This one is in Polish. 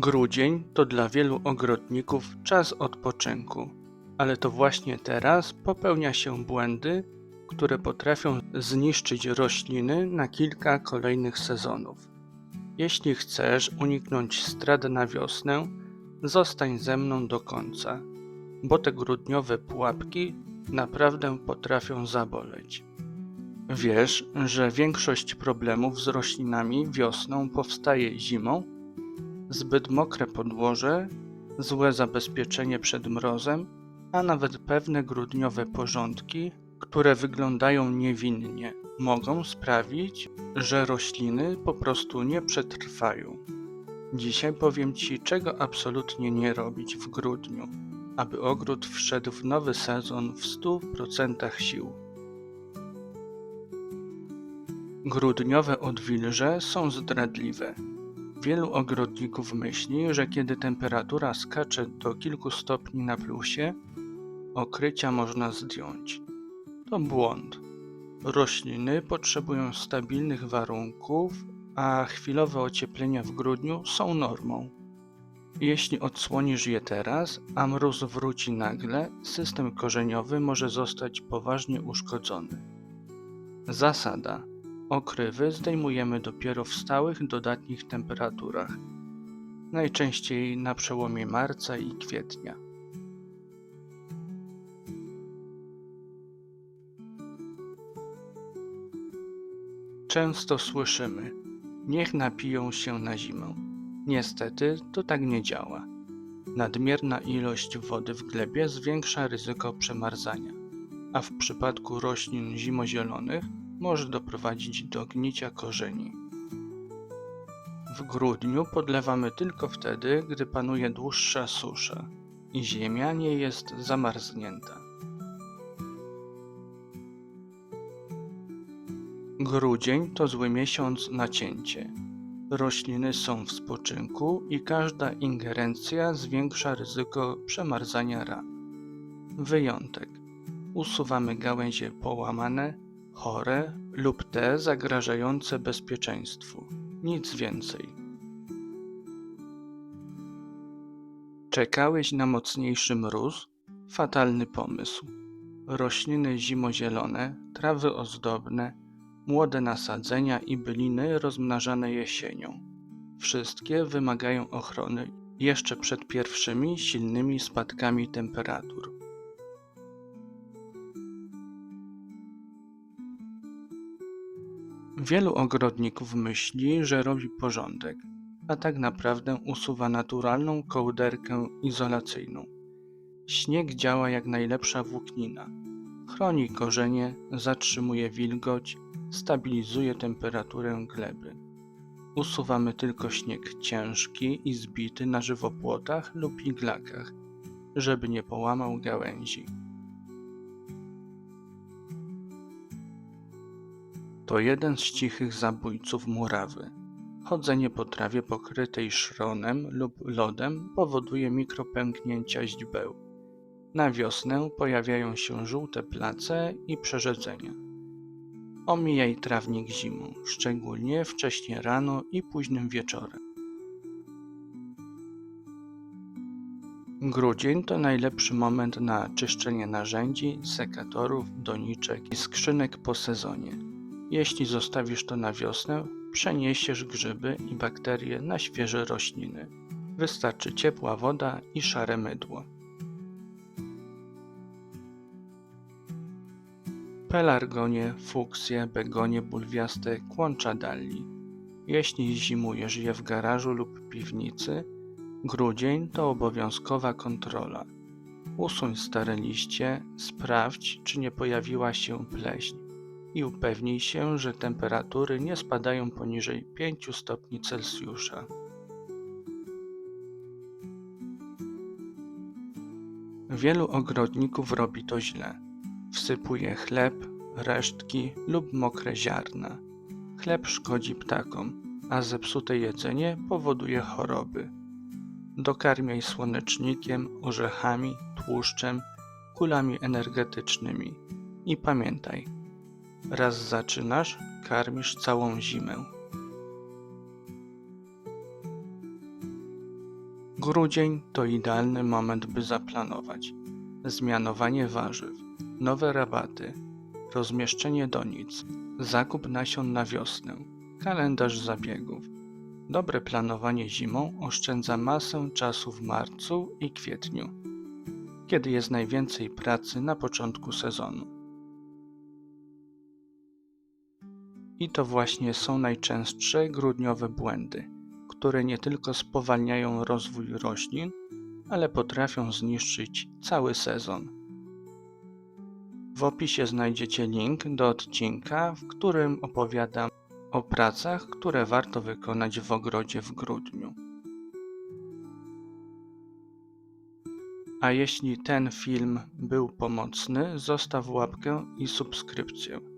Grudzień to dla wielu ogrodników czas odpoczynku, ale to właśnie teraz popełnia się błędy, które potrafią zniszczyć rośliny na kilka kolejnych sezonów. Jeśli chcesz uniknąć strat na wiosnę, zostań ze mną do końca, bo te grudniowe pułapki naprawdę potrafią zaboleć. Wiesz, że większość problemów z roślinami wiosną powstaje zimą? Zbyt mokre podłoże, złe zabezpieczenie przed mrozem, a nawet pewne grudniowe porządki, które wyglądają niewinnie, mogą sprawić, że rośliny po prostu nie przetrwają. Dzisiaj powiem Ci, czego absolutnie nie robić w grudniu, aby ogród wszedł w nowy sezon w 100% sił. Grudniowe odwilże są zdradliwe. Wielu ogrodników myśli, że kiedy temperatura skacze do kilku stopni na plusie, okrycia można zdjąć. To błąd. Rośliny potrzebują stabilnych warunków, a chwilowe ocieplenia w grudniu są normą. Jeśli odsłonisz je teraz, a mróz wróci nagle, system korzeniowy może zostać poważnie uszkodzony. Zasada: okrywy zdejmujemy dopiero w stałych, dodatnich temperaturach, najczęściej na przełomie marca i kwietnia. Często słyszymy: Niech napiją się na zimę. Niestety to tak nie działa. Nadmierna ilość wody w glebie zwiększa ryzyko przemarzania, a w przypadku roślin zimozielonych może doprowadzić do gnicia korzeni. W grudniu podlewamy tylko wtedy, gdy panuje dłuższa susza i ziemia nie jest zamarznięta. Grudzień to zły miesiąc na cięcie. Rośliny są w spoczynku i każda ingerencja zwiększa ryzyko przemarzania ran. Wyjątek. Usuwamy gałęzie połamane, chore lub te zagrażające bezpieczeństwu. Nic więcej. Czekałeś na mocniejszy mróz? Fatalny pomysł. Rośliny zimozielone, trawy ozdobne, młode nasadzenia i byliny rozmnażane jesienią. Wszystkie wymagają ochrony jeszcze przed pierwszymi silnymi spadkami temperatur. Wielu ogrodników myśli, że robi porządek, a tak naprawdę usuwa naturalną kołderkę izolacyjną. Śnieg działa jak najlepsza włóknina. Chroni korzenie, zatrzymuje wilgoć, stabilizuje temperaturę gleby. Usuwamy tylko śnieg ciężki i zbity na żywopłotach lub iglakach, żeby nie połamał gałęzi. To jeden z cichych zabójców murawy. Chodzenie po trawie pokrytej szronem lub lodem powoduje mikropęknięcia źdźbeł. Na wiosnę pojawiają się żółte place i przerzedzenia. Omijaj trawnik zimą, szczególnie wcześnie rano i późnym wieczorem. Grudzień to najlepszy moment na czyszczenie narzędzi, sekatorów, doniczek i skrzynek po sezonie. Jeśli zostawisz to na wiosnę, przeniesiesz grzyby i bakterie na świeże rośliny. Wystarczy ciepła woda i szare mydło. Pelargonie, fuksje, begonie bulwiaste, kłącza. Jeśli zimujesz je w garażu lub piwnicy, grudzień to obowiązkowa kontrola. Usuń stare liście, sprawdź, czy nie pojawiła się pleśń i upewnij się, że temperatury nie spadają poniżej 5 stopni Celsjusza. Wielu ogrodników robi to źle. Wsypuje chleb, resztki lub mokre ziarna. Chleb szkodzi ptakom, a zepsute jedzenie powoduje choroby. Dokarmiaj słonecznikiem, orzechami, tłuszczem, kulami energetycznymi. I pamiętaj, raz zaczynasz, karmisz całą zimę. Grudzień to idealny moment, by zaplanować zmianowanie warzyw, nowe rabaty, rozmieszczenie donic, zakup nasion na wiosnę, kalendarz zabiegów. Dobre planowanie zimą oszczędza masę czasu w marcu i kwietniu, kiedy jest najwięcej pracy na początku sezonu. I to właśnie są najczęstsze grudniowe błędy, które nie tylko spowalniają rozwój roślin, ale potrafią zniszczyć cały sezon. W opisie znajdziecie link do odcinka, w którym opowiadam o pracach, które warto wykonać w ogrodzie w grudniu. A jeśli ten film był pomocny, zostaw łapkę i subskrypcję.